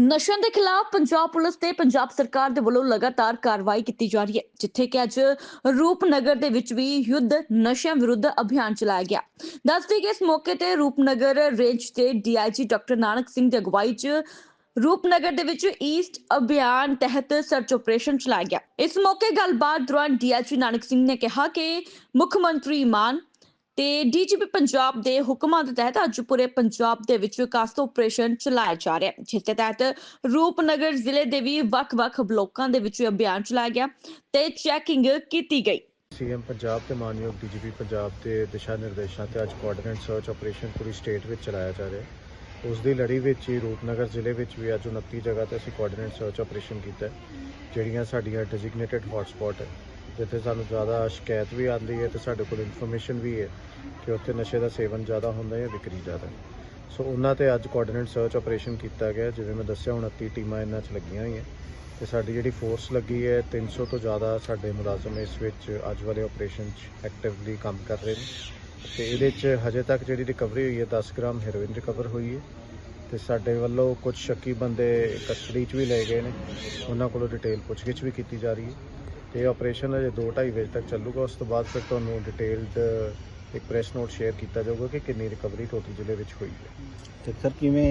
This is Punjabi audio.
ਨਸ਼ਿਆਂ ਦੇ ਖਿਲਾਫ ਪੰਜਾਬ ਪੁਲਿਸ ਤੇ ਪੰਜਾਬ ਸਰਕਾਰ ਦੇ ਵੱਲੋਂ ਲਗਾਤਾਰ ਕਾਰਵਾਈ ਕੀਤੀ ਜਾ ਰਹੀ ਹੈ, ਜਿੱਥੇ ਕਿ ਅੱਜ ਰੂਪਨਗਰ ਦੇ ਵਿੱਚ ਵੀ ਯੁੱਧ ਨਸ਼ਿਆਂ ਵਿਰੁੱਧ ਅਭਿਆਨ ਚਲਾਇਆ ਗਿਆ। ਦੱਸਦੀ ਕਿ ਇਸ ਮੌਕੇ ਤੇ ਰੂਪਨਗਰ ਰੇਂਜ ਤੇ ਡੀਆਈਜੀ ਡਾਕਟਰ ਨਾਨਕ ਸਿੰਘ ਦੀ ਅਗਵਾਈ 'ਚ ਰੂਪਨਗਰ ਦੇ ਵਿੱਚ ਈਸਟ ਅਭਿਆਨ ਤਹਿਤ ਸਰਚ ਆਪਰੇਸ਼ਨ ਚਲਾਇਆ ਗਿਆ। ਇਸ ਮੌਕੇ ਗੱਲਬਾਤ ਦੌਰਾਨ ਡੀਆਈਜੀ ਨਾਨਕ ਸਿੰਘ ਨੇ ਕਿਹਾ ਕਿ ਮੁੱਖ ਮੰਤਰੀ ਮਾਨ ਤੇ ਡੀਜੀਪੀ ਪੰਜਾਬ ਦੇ ਹੁਕਮਾਂ ਦੇ ਤਹਿਤ ਅੱਜ ਪੂਰੇ ਪੰਜਾਬ ਦੇ ਵਿੱਚ ਵਿਕਾਸ ਆਪਰੇਸ਼ਨ ਚਲਾਇਆ ਜਾ ਰਿਹਾ ਹੈ। ਜਿਸ ਦੇ ਤਹਿਤ ਰੂਪਨਗਰ ਜ਼ਿਲ੍ਹੇ ਦੇ ਵੀ ਵੱਖ-ਵੱਖ ਬਲਾਕਾਂ ਦੇ ਵਿੱਚ ਅਭਿਆਨ ਚਲਾਇਆ ਗਿਆ ਤੇ ਚੈਕਿੰਗ ਕੀਤੀ ਗਈ। ਸੀਐਮ ਪੰਜਾਬ ਤੇ ਮਾਨਯੋਗ ਡੀਜੀਪੀ ਪੰਜਾਬ ਦੇ ਦਿਸ਼ਾ ਨਿਰਦੇਸ਼ਾਂ ਤੇ ਅੱਜ ਕੋਆਰਡੀਨੇਟ ਸਰਚ ਆਪਰੇਸ਼ਨ ਪੂਰੀ ਸਟੇਟ ਵਿੱਚ ਚਲਾਇਆ ਜਾ ਰਿਹਾ ਹੈ। ਉਸ ਦੀ ਲੜੀ ਵਿੱਚ ਹੀ ਰੂਪਨਗਰ ਜ਼ਿਲ੍ਹੇ ਵਿੱਚ ਵੀ ਅੱਜ 29 ਜਗ੍ਹਾ ਤੇ ਅਸੀਂ ਕੋਆਰਡੀਨੇਟ ਸਰਚ ਆਪਰੇਸ਼ਨ ਕੀਤਾ ਜਿਹੜੀਆਂ ਸਾਡੀਆਂ ਡੈਜ਼ਿਗਨੇਟਿਡ ਹੌਟਸਪੌਟ ਹੈ। ਜਿੱਥੇ ਸਾਨੂੰ ਜ਼ਿਆਦਾ ਸ਼ਿਕਾਇਤ ਵੀ ਆਉਂਦੀ ਹੈ ਤੇ ਸਾਡੇ ਕੋਲ ਇਨਫੋਰਮੇਸ਼ਨ ਵੀ ਹੈ ਕਿ ਉੱਥੇ ਨਸ਼ੇ ਦਾ ਸੇਵਨ ਜ਼ਿਆਦਾ ਹੁੰਦਾ ਹੈ ਜਾਂ ਵਿਕਰੀ ਜ਼ਿਆਦਾ ਹੈ। ਸੋ ਉਹਨਾਂ ਤੇ ਅੱਜ ਕੋਆਰਡੀਨੇਟ ਸਰਚ ਆਪਰੇਸ਼ਨ ਕੀਤਾ ਗਿਆ, ਜਿਵੇਂ ਮੈਂ ਦੱਸਿਆ 29 ਟੀਮਾਂ ਇਹਨਾਂ 'ਚ ਲੱਗੀਆਂ ਹੋਈਆਂ। ਤੇ ਸਾਡੀ ਜਿਹੜੀ ਫੋਰਸ ਲੱਗੀ ਹੈ 300 ਤੋਂ ਜ਼ਿਆਦਾ ਸਾਡੇ ਮੁਲਾਜ਼ਮ ਇਸ ਵਿੱਚ ਅੱਜ ਵਾਲੇ ਆਪਰੇਸ਼ਨ 'ਚ ਐਕਟਿਵਲੀ ਕੰਮ ਕਰ ਰਹੇ ਨੇ। ਤੇ ਇਹਦੇ 'ਚ ਹਜੇ ਤੱਕ ਜਿਹੜੀ ਰਿਕਵਰੀ ਹੋਈ ਹੈ 10 ਗ੍ਰਾਮ ਹੈਰੋਇਨ ਰਿਕਵਰ ਹੋਈ ਹੈ। ਤੇ ਸਾਡੇ ਵੱਲੋਂ ਕੁਝ ਸ਼ੱਕੀ ਬੰਦੇ ਕਸਟਡੀ 'ਚ ਵੀ ਲਏ ਗਏ ਨੇ। ਉਹਨਾਂ ਕੋਲੋਂ ਡਿਟੇਲ ਪੁੱਛਗਿੱਛ ਵੀ ਕੀਤੀ ਜਾ ਰਹੀ ਹੈ। ਤੇ ਆਪਰੇਸ਼ਨ ਅਜੇ 2:30 ਵਜੇ ਤੱਕ ਚੱਲੂਗਾ। ਉਸ ਤੋਂ ਬਾਅਦ ਫਿਰ ਤੁਹਾਨੂੰ ਡਿਟੇਲਡ ਇੱਕ ਪ੍ਰੈਸ ਨੋਟ ਸ਼ੇਅਰ ਕੀਤਾ ਜਾਊਗਾ ਕਿ ਕਿੰਨੀ ਰਿਕਵਰੀ ਟੋਟਲ ਜ਼ਿਲ੍ਹੇ ਵਿੱਚ ਹੋਈ ਹੈ। ਤੇ ਸਰ, ਕਿਵੇਂ